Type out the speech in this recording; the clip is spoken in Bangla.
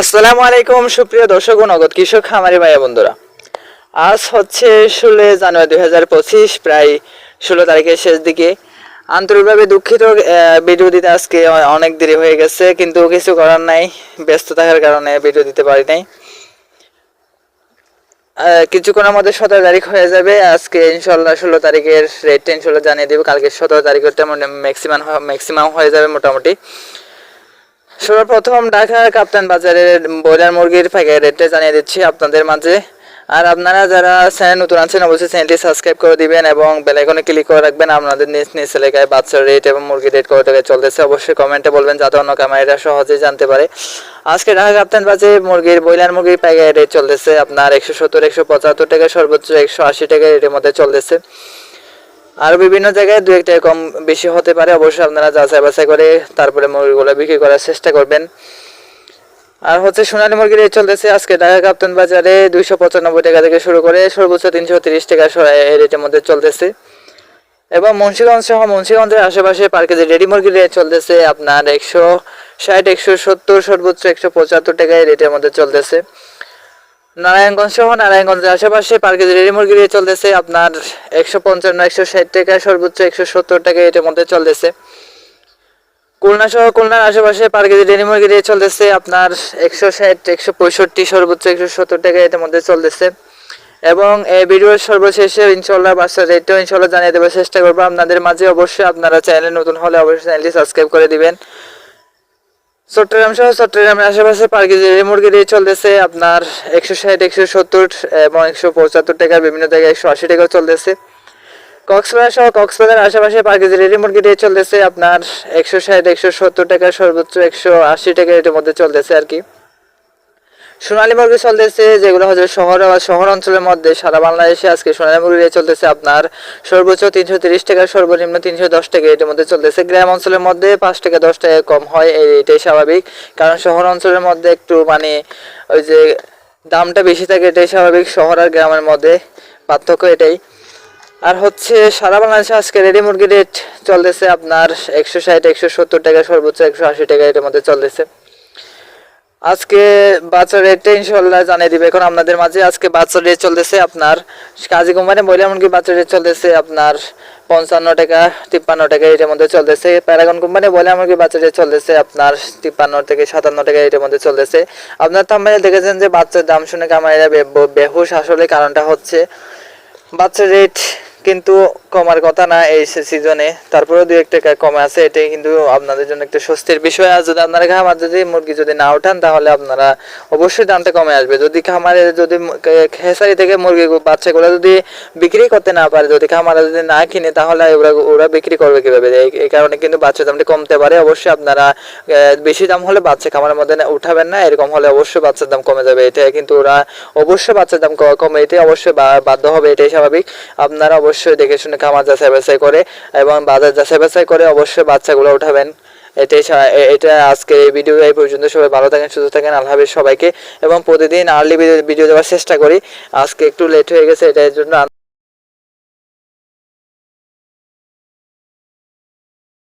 আসসালামু আলাইকুম, সুপ্রিয় দর্শক নগদ কৃষক, খামারি ভাইয়া বন্ধুরা। আজ হচ্ছে ষোলো জানুয়ারি দুই হাজার পঁচিশ, প্রায় ষোলো তারিখের শেষ দিকে। আন্তরিকভাবে দুঃখিত ভিডিও দিতে আজকে অনেক দেরি হয়ে গেছে, কিন্তু কিছু করার নাই, ব্যস্ত থাকার কারণে ভিডিও দিতে পারি নাই। কিছুক্ষণের মধ্যে সতেরো তারিখ হয়ে যাবে, আজকে ইনশাল্লাহ ষোলো তারিখের রেটটা ইনশাল্লাহ জানিয়ে দেবো, কালকে সতেরো তারিখেরটা ম্যাক্সিমাম ম্যাক্সিমাম হয়ে যাবে মোটামুটি। সর্বপ্রথম ঢাকার কাপ্তান বাজারের ব্রয়লার মুরগির প্যাকেট রেটটা জানিয়ে দিচ্ছি আপনাদের মাঝে। আর আপনারা যারা চ্যানেল নতুন আছেন, অবশ্যই চ্যানেলটি সাবস্ক্রাইব করে দিবেন এবং বেল আইকনে ক্লিক করে রাখবেন। আপনাদের নিজ নিজ এলাকায় বাচ্চার রেট এবং মুরগির রেট কত টাকা চলতেছে অবশ্যই কমেন্টে বলবেন, যাতে অন্য ক্যামেরাটা সহজেই জানতে পারে। আজকে ঢাকা কাপ্তান বাজে মুরগির, ব্রয়লার মুরগির প্যাকেট রেট চলতেছে আপনার একশো সত্তর, একশো পঁচাত্তর টাকা, সর্বোচ্চ একশো আশি টাকা রেটের মধ্যে চলতেছে। আর বিভিন্ন জায়গায় দু একটা কম বেশি হতে পারে। অবশ্যই আপনারা যাচাই বাছাই করে তারপরে মুরগিগুলো বিক্রি করার চেষ্টা করবেন। আর হচ্ছে সোনালী মুরগির রেট চলতেছে আজকে ঢাকা কাপ্তান বাজারে দুইশো পঁচানব্বই টাকা থেকে শুরু করে সর্বোচ্চ তিনশো তিরিশ টাকা এই রেটের মধ্যে চলতেছে। এবং মুন্সিগঞ্জ সহ মুন্সিগঞ্জের আশেপাশে পার কেজি রেডি মুরগির রেট চলতেছে, আপনার একশো ষাট, একশো সত্তর, সর্বোচ্চ একশো পঁচাত্তর টাকা এই রেটের মধ্যে চলতেছে। নারায়ণগঞ্জ সহ নারায়ণগঞ্জের আশেপাশে পার কেজি রেডি মুরগির রেট চলতেছে আপনার একশো পঞ্চান্ন, একশো ষাট টাকা, সর্বোচ্চ একশো সত্তর টাকা এটার মধ্যে চলতেছে। খুলনা সহ খুলনার আশেপাশে পার কেজি রেডি মুরগির রেট চলতেছে আপনার একশো ষাট, একশো পঁয়ষট্টি, সর্বোচ্চ একশো সত্তর টাকা এটার মধ্যে চলতেছে। এবং এই ভিডিওর সর্বশেষে ইনশাল্লাহ বাসার রেটটাও ইনশাল্লাহ জানিয়ে দেওয়ার চেষ্টা করব। আপনাদের মাঝে অবশ্যই আপনারা চ্যানেলে নতুন হলে অবশ্যই চ্যানেলটি সাবস্ক্রাইব করে দিবেন। চট্টগ্রাম সহ চট্টগ্রামের আশেপাশে পার কেজি মুরগির চলতেছে, আপনার একশো ষাট, একশো সত্তর এবং একশো পঁচাত্তর টাকা বিভিন্ন জায়গায় একশো আশি টাকাও চলতেছে। কক্সবাজার সহ কক্সবাজার আশেপাশে পার কেজি রেডি মুরগি রেট চলতেছে, আপনার একশো ষাট, একশো সত্তর টাকা সর্বোচ্চ একশো আশি টাকা রেটের মধ্যে চলতেছে আর কি। সোনালী মুরগি চলতেছে, যেগুলো হচ্ছে শহর বা শহর অঞ্চলের মধ্যে সারা বাংলাদেশে আজকে সোনালী মুরগি রেট চলতেছে আপনার সর্বোচ্চ তিনশো তিরিশ টাকা, সর্বনিম্ন তিনশো দশ টাকা। এটার মধ্যে চলতেছে গ্রাম অঞ্চলের মধ্যে পাঁচ টাকা দশ টাকা কম হয় এটাই স্বাভাবিক। কারণ শহর অঞ্চলের মধ্যে একটু মানে ওই যে দামটা বেশি থাকে, এটাই স্বাভাবিক। শহর আর গ্রামের মধ্যে পার্থক্য এটাই। আর হচ্ছে সারা বাংলাদেশে আজকে রেডি মুরগি রেট চলতেছে আপনার একশো ষাট, একশো সত্তর টাকা, সর্বোচ্চ একশো আশি টাকা এটার মধ্যে চলতেছে। আজকে বাচ্চার রেটটা ইনশাল্লাহ জানিয়ে দিবে। এখন আপনাদের মাঝে আজকে বাচ্চার রেট চলতেছে আপনার কাজী কোম্পানি বলে এমনকি বাচ্চার রেট চলতেছে আপনার পঞ্চান্ন টাকা, তিপ্পান্ন টাকা এটার মধ্যে চলতেছে। প্যারাগন কোম্পানি বলে এমনকি বাচ্চার রেট চলতেছে আপনার তিপ্পান্ন থেকে সাতান্ন টাকা এটার মধ্যে চলতেছে। আপনার থাম্বাইলে দেখেছেন যে বাচ্চার দাম শুনে কামাইরা বেহুশ। আসলে কারণটা হচ্ছে বাচ্চার রেট কিন্তু কমার কথা না এই সিজনে তারপরেও দু এক টাকা কমে আছে, এটাই কিন্তু আপনাদের জন্য একটা স্বস্তির বিষয়। আর যদি আপনারা খামার যদি মুরগি যদি না ওঠান তাহলে আপনারা অবশ্যই দামটা কমে আসবে। যদি খামারে যদি খেসারি থেকে মুরগি বাচ্চাগুলো যদি বিক্রি করতে না পারে, যদি খামারে যদি না কিনে, তাহলে ওরা ওরা বিক্রি করবে কীভাবে? এই কারণে কিন্তু বাচ্চার দামটা কমতে পারে। অবশ্যই আপনারা বেশি দাম হলে বাচ্চা খামারের মধ্যে উঠাবেন না। এরকম হলে অবশ্যই বাচ্চার দাম কমে যাবে। এটা কিন্তু ওরা অবশ্যই বাচ্চার দাম কমে, এটাই অবশ্যই বাধ্য হবে, এটাই স্বাভাবিক। আপনারা অবশ্যই দেখে শুনে খামার যাচাই বাছাই করে এবং বাজার যাচাই বাছাই করে অবশ্যই বাচ্চাগুলো উঠাবেন। এটাই এটা আজকে এই ভিডিও এই পর্যন্ত। সবাই ভালো থাকেন, সুস্থ থাকেন, আল্লাহ সবাইকে। এবং প্রতিদিন আর্লি ভিডিও দেওয়ার চেষ্টা করি। আজকে একটু লেট হয়ে গেছে, এটার জন্য